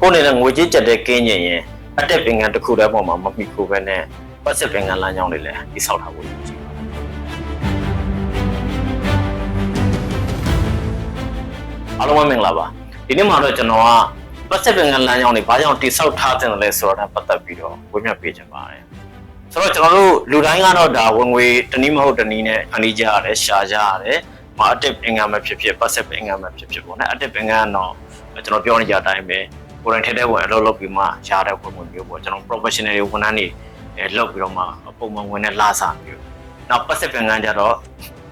ကိုယ်နေတဲ့ငွေကြေးကြက်တဲ့ကင်းကျင်ရင်အတက်ပင်ကန်တစ်ခုတည်းပေါ်မှာမမိခိုးပဲနဲ့ပတ်စစ်ပင်ကန်လမ်းကြောင်းတွေလည်းတိဆောက်ထားဖို့ရည်ကြည်အားလုံးပဲမင်္ဂလာပါဒီနေ့မှာတော့ကျွန်တော်ကပတ်စစ်ပင်ကန်လမ်းကြောင်းတွေဘာကြောင့်တိဆောက်ထားတဲ့လဲဆိုတော့ပတ်သက်ပြီးတော့ဝေမျှပေးချင်ပါတယ်ဆိုတော့ကျွန်တော်တို့လူတိုင်းကတော့ဒါဝင်ငွေတနည်းမဟုတ်တနည်းနဲ့အနည်းကြရတယ်ရှာကြရတယ်မအတက်ပင်ကန်မှာဖြစ်ဖြစ်ပတ်စစ်ပင်ကန်မှာဖြစ်ဖြစ်ပေါ့နော်အတက်ပင်ကန်ကတော့ကျွန်တော်ပြောနေကြအတိုင်းပဲ ကိုယ်တိုင်ထက်တဲ့ဝင်အလုပ်လုပ်ပြီးမှရတဲ့ဝင်ငွေမျိုးပေါ့ကျွန်တော် professional တွေဝန်ထမ်းတွေအဲလုပ်ပြီးတော့မှပုံမှန်ဝင်တဲ့လာစာမျိုးနောက်ပတ်စစ်ပင်ကန်ကြတော့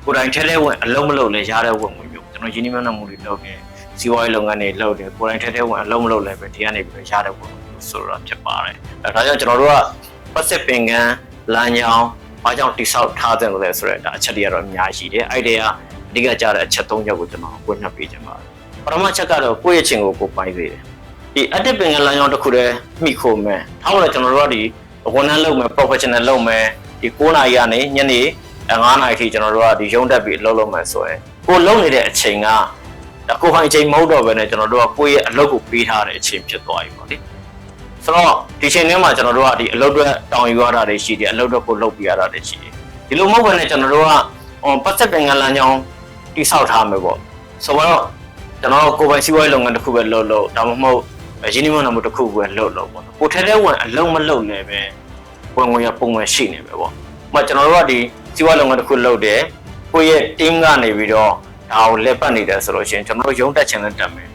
ကိုယ်တိုင်ထက်တဲ့ဝင်အလုပ်မလုပ်လဲရတဲ့ဝင်ငွေမျိုးကျွန်တော်ယင်းနှိမ့်နှံမှုတွေလုပ်နေစီးပွားရေးလုပ်ငန်းတွေလုပ်တယ်ကိုယ်တိုင်ထက်တဲ့ဝင်အလုပ်မလုပ်လဲပဲဒီကနေပြီးတော့ရတဲ့ဝင်ငွေမျိုးဆိုတော့ဖြစ်ပါတယ်အဲဒါကြောင့်ကျွန်တော်တို့ကပတ်စစ်ပင်ကန်လမ်းကြောင်းဘာကြောင့်တိဆောက်ထားတဲ့လဲဆိုတော့ဒါအချက်တွေကတော့အများကြီးတယ်အဲ့ဒီကအဓိကကြတဲ့အချက်၃ချက်ကိုကျွန်တော်ကိုညှပ်ပေးချင်ပါတယ်ပထမချက်ကတော့ကိုယ့်ရဲ့ချင်းကိုကိုပိုင်စေတယ် ဒီအတစ်ပင်ကလမ်းကြောင်းတစ်ခုတည်းမိခိုမယ်ထောက်တော့ကျွန်တော်တို့ကဒီဝန်ထမ်းလုပ်မယ် professional လုပ်မယ်ဒီ9နာရီကနေညနေ9နာရီထိကျွန်တော်တို့ကဒီရုံးတက်ပြီးအလုပ်လုပ်မယ်ဆိုရင်ကိုလုပ်နေတဲ့အချိန်ကဒါကိုပိုင်အချိန်မဟုတ်တော့ဘဲနဲ့ကျွန်တော်တို့ကကိုယ့်ရဲ့အလုပ်ကိုပေးထားတဲ့အချိန်ဖြစ်သွားပြီပေါ့လေဆိုတော့ဒီချိန်ထဲမှာကျွန်တော်တို့ကဒီအလုပ်တွေတောင်းယူရတာတွေရှိတယ်အလုပ်တွေကိုလုပ်ပြရတာတွေရှိတယ်ဒီလိုမဟုတ်ဘဲနဲ့ကျွန်တော်တို့ကပတ်သက်ပင်ကလမ်းကြောင်းတိဆောက်ထားမယ်ပေါ့ဆိုတော့ကျွန်တော်ကိုယ်ပိုင်စီးပွားရေးလုပ်ငန်းတစ်ခုပဲလုပ်လို့ဒါမှမဟုတ် ရင်းနှီးမြှုပ်နှံမှုတစ်ခုပဲလုပ်လို့ပေါ့ကိုထဲထဲဝင်အလုံးမလုပ်လည်းပဲဝင်ဝင်ရပုံမှန်ရှိနေပဲပေါ့ဥပမာကျွန်တော်တို့ကဒီစီးပွားလုပ်ငန်းတစ်ခုလုပ်တယ်ကိုယ့်ရဲ့ team ကနေပြီးတော့ဒါကိုလက်ပတ်နေတယ်ဆိုလို့ရှိရင်ကျွန်တော်တို့ရုံးတက်ချင်တဲ့တက်မယ်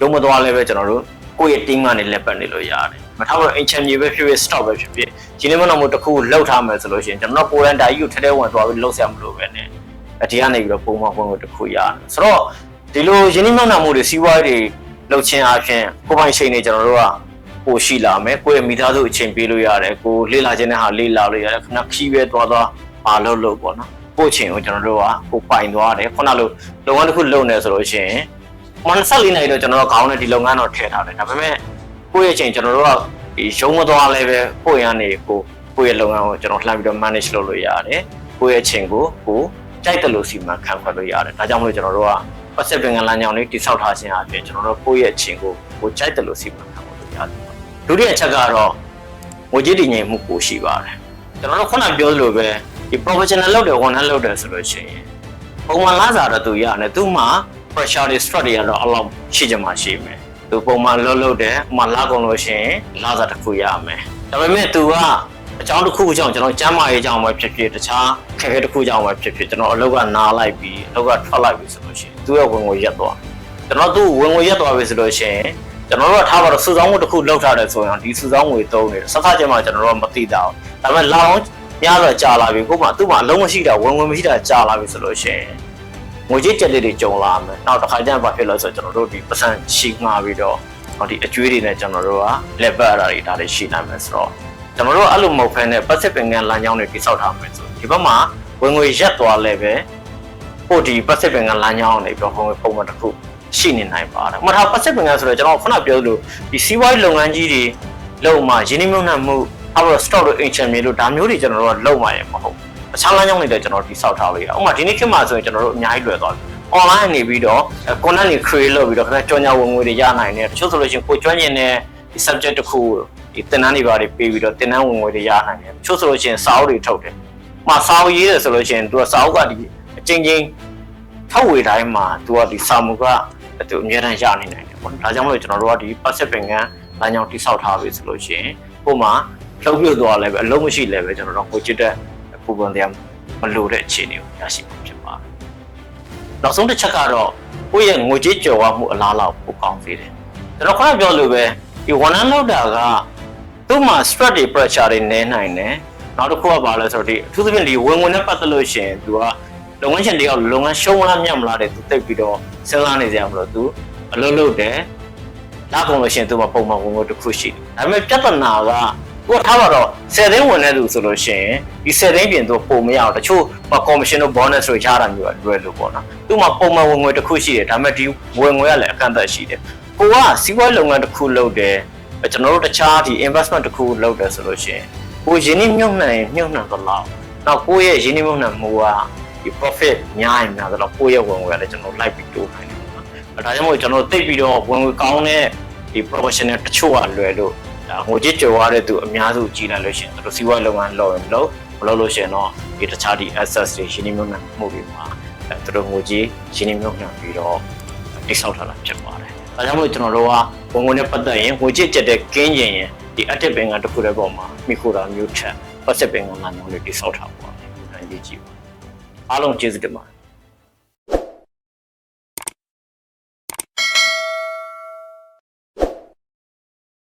ရုံးမသွားလည်းပဲကျွန်တော်တို့ကိုယ့်ရဲ့ team ကနေလက်ပတ်နေလို့ရတယ်မထားလို့အင်ချန်မြေပဲဖြစ်ဖြစ် stop ပဲဖြစ်ဖြစ်ရင်းနှီးမြှုပ်နှံမှုတစ်ခုလောက်ထားမယ်ဆိုလို့ရှိရင်ကျွန်တော်ကိုယ်တိုင်ဒါကြီးကိုထဲထဲဝင်သွားပြီးလှုပ်ဆက်မလို့ပဲနဲ့ဒီကနေပြီးတော့ပုံမှန်ဝင်ဝင်တစ်ခုရတယ်ဆိုတော့ဒီလိုရင်းနှီးမြှုပ်နှံမှုတွေစီးပွားရေးတွေ လှုပ်ခြင်းအပြင်ကိုယ်ပိုင်ချိန်တွေကျွန်တော်တို့ကပိုရှိလာမယ်ကိုယ့်ရဲ့မိသားစုအချိန်ပေးလို့ရတယ်ကိုလေ့လာခြင်းတဲ့ဟာလေ့လာလို့ရတယ်ခဏခီးပဲသွားသွားပါလို့လို့ပေါ့နော်ကိုယ့်ချိန်ကိုကျွန်တော်တို့ကကိုပိုင်သွားတယ်ခုနလိုလုပ်ငန်းတစ်ခုလုပ်နေဆိုလို့ရှိရင်မနက်၄နာရီတော့ကျွန်တော်တို့ခေါင်းနဲ့ဒီလုပ်ငန်းတော့ထည့်ထားတယ်ဒါပေမဲ့ကိုယ့်ရဲ့ချိန်ကျွန်တော်တို့ကဒီရုံးမသွားလဲပဲကိုယ့်ရန်နေကိုကိုယ့်ရဲ့လုပ်ငန်းကိုကျွန်တော်လှမ်းပြီးတော့ manage လုပ်လို့ရတယ်ကိုယ့်ရဲ့ချိန်ကိုကိုကြိုက်တယ်လို့စီမံခန့်ခွဲလို့ရတယ်ဒါကြောင့်မလို့ကျွန်တော်တို့က Pacific ငလမ်းကြောင်းလေးတိစောက်ထားခြင်းအပြင်ကျွန်တော်တို့ကိုယ့်ရဲ့အချိန်ကိုကိုကြိုက်တယ်လို့စီမံခန့်ခွဲလို့ရတယ်ဒုတိယချက်ကတော့ငွေကြေးတည်ငြိမ်မှုကိုရှိပါတယ်ကျွန်တော်တို့ခုနပြောသလိုပဲဒီ professional လုပ်တယ်ဝန်ထမ်းလုပ်တယ်ဆိုလို့ရှိရင်ပုံမှန်လာစားတော့သူရတယ်သူမှ pressure တွေ stress တွေကတော့အလောက်ရှိကြမှာရှိမယ်သူပုံမှန်လုပ်လုပ်တယ်ဥမာလာကုန်လို့ရှိရင်လာစားတစ်ခုရမယ်ဒါပေမဲ့သူက အကြောင်းတစ်ခုအကြောင်းကျွန်တော်ကျမ်းမာရေးအကြောင်းပဲဖြစ်ဖြစ်တခြားခက်ခဲတစ်ခုအကြောင်းပဲဖြစ်ဖြစ်ကျွန်တော်အလုပ်ကနားလိုက်ပြီးအလုပ်ကထွက်လိုက်ပြီးဆိုလို့ရှိရင်သူ့ရဲ့ဝင်ငွေရက်သွားကျွန်တော်သူ့ဝင်ငွေရက်သွားပြီဆိုလို့ရှိရင်ကျွန်တော်တို့ကထားပါတော့စုဆောင်းမှုတစ်ခုလောက်ထားတယ်ဆိုရင်ဒီစုဆောင်းငွေသုံးနေတယ်စခါကျမှကျွန်တော်တို့ကမသိတာဘူးဒါပေမဲ့လာအောင်ညတော့ကြာလာပြီကိုမှသူ့မှာအလုံးမရှိတာဝင်ဝင်မရှိတာကြာလာပြီဆိုလို့ရှိရင်ငွေကြေးကြက်လေးတွေကြုံလာမယ်နောက်တစ်ခါကျရင်ဘာဖြစ်လဲဆိုတော့ကျွန်တော်တို့ဒီပတ်စံရှိငှားပြီးတော့ဒီအကျွေးတွေနဲ့ကျွန်တော်တို့ကလက်ပတ်ရတာတွေဒါတွေရှိနိုင်မယ်ဆိုတော့ ကျွန်တော်တို့အဲ့လိုမဟုတ်ဖ ೇನೆ ပတ်စစ်ပင်ကန်လမ်းကြောင်းတွေတိစောက်ထားမယ်ဆိုဒီဘက်မှာဝင်ငွေရက်သွားလဲပဲပို့ဒီပတ်စစ်ပင်ကန်လမ်းကြောင်းတွေပြီးတော့ဝင်ငွေပုံမှန်တစ်ခုရှိနေနိုင်ပါတယ်။မထားပတ်စစ်ပင်ကန်ဆိုတော့ကျွန်တော်ခုနပြောလို့ဒီစီးပွားရေးလုပ်ငန်းကြီးတွေလုံမှရင်းနှီးမြှုပ်နှံမှုအဲ့တော့ stock တို့ ancient မြေလို့ဒါမျိုးတွေကျွန်တော်တို့ကလုံမှရမှာမဟုတ်ဘူး။အခြားလမ်းကြောင်းတွေလည်းကျွန်တော်တိစောက်ထားလို့ရ။ဥပမာဒီနေ့ခေတ်မှာဆိုရင်ကျွန်တော်တို့အများကြီးလွယ်သွားပြီ။ online နေပြီးတော့ content တွေ create လုပ်ပြီးတော့ခင်ဗျာကြော်ညာဝင်ငွေတွေရနိုင်တယ်။တချို့ဆိုလို့ရှိရင်ကိုကျွမ်းကျင်တဲ့ဒီ subject တစ်ခု ဒီသင်တန်းတွေပါတွေပေးပြီးတော့သင်တန်းဝင်ငွေတွေရနိုင်တယ်။တချို့ဆိုလို့ရှိရင်စာအုပ်တွေထုတ်တယ်။မှာစာအုပ်ရေးတယ်ဆိုလို့ရှိရင်သူကစာအုပ်ကဒီအချင်းချင်းထုတ်ဝေတိုင်းမှာသူကဒီစာမူကသူအများတန်းရနိုင်နိုင်တယ်ပေါ့။ဒါကြောင့်မလို့ကျွန်တော်တို့ကဒီ passive ပင်ကန်းလမ်းကြောင်းတိစောက်ထားပြီဆိုလို့ရှိရင်ကို့မှာလှုပ်ပြသွားလဲပဲအလုံးမရှိလဲပဲကျွန်တော်တို့ကိုချစ်တဲ့ပူပွန်တရားမလိုတဲ့အခြေအနေကိုရရှိမှာဖြစ်ပါတယ်။နောက်ဆုံးတစ်ချက်ကတော့ကိုယ့်ရဲ့ငွေကြေးကြော်ဝမှုအလားလောက်ပိုကောင်းစေတယ်။ကျွန်တော်ခုနပြောလို့ပဲဒီဝန်ထမ်းလောက်တာက သူ့မှာ stress တွေ pressure တွေနည်းနိုင်တယ်။နောက်တစ်ခုကဘာလဲဆိုတော့ဒီအထူးသဖြင့်ဒီဝင်ဝင်နဲ့ပတ်သက်လို့ရှိရင်သူကလုပ်ငန်းရှင်တယောက်လုပ်ငန်းရှုံးလားမြတ်မလားတဲ့သူသိပြီးတော့စဉ်းစားနေကြမလို့သူအလုပ်လုပ်တယ်လာကုန်လို့ရှိရင်သူမပုံမှန်ဝင်ဝင်တစ်ခုရှိတယ်ဒါပေမဲ့ပြဿနာကကိုထားပါတော့10သိန်းဝင်တဲ့လူဆိုလို့ရှိရင်ဒီ10သိန်းပြင်သူပုံမရအောင်တချို့ကော်မရှင်တို့ bonus တွေရတာမျိုးလွယ်လို့ပေါ့နော်သူမှပုံမှန်ဝင်ငွေတစ်ခုရှိတယ်ဒါပေမဲ့ဒီဝင်ငွေကလည်းအကန့်အသတ်ရှိတယ်ကိုကစီးပွားလုပ်ငန်းတစ်ခုလုပ်တယ် ကျွန်တော်တို့တခြားဒီ investment တစ်ခုလုပ်တယ်ဆိုလို့ရှိရင်ကိုရင်းနှီးမြှုပ်နှံရင်မြှုပ်နှံသလောက်နောက်ကိုရဲ့ရင်းနှီးမြှုပ်နှံမှုကဒီ profit များရင်များသလောက်ကိုရဲ့ဝင်ငွေကလည်းကျွန်တော်လိုက်ပြီးတိုးနိုင်တယ်ပေါ့နော်ဒါကြောင့်မို့ကျွန်တော်တိတ်ပြီးတော့ဝင်ငွေကောင်းတဲ့ဒီ professional တချို့ကလွယ်လို့ဒါငွေကြေးကြော်ရတဲ့သူအများစုကြီးလာလို့ရှိရင်သူတို့စီးပွားရေးလုပ်ငန်းလုပ်ရင်မလုပ်မလုပ်လို့ရှိရင်တော့ဒီတခြားဒီ access တွေရှင်းနေမြုံနှံမှုတွေမှာအဲသူတို့ငွေကြေးရှင်းနေမြုံနှံပြီးတော့တိစောက်ထားတာဖြစ်ပါတယ်။ ဒါကြောင့်မို့ကျွန်တော်တို့ကဝင်ဝင်နဲ့ပတ်သက်ရင်ငွေကြေးကျက်တဲ့ကင်းကျင်ရင်ဒီ active bank တစ်ခုတည်းပေါ်မှာမိခိုတာမျိုးချက် passive bank ကမှမျိုးလေးတိစောက်ထားပါဘူး။အဲရေးကြည့်ပါအားလုံးကျေးဇူးတင်ပါတယ်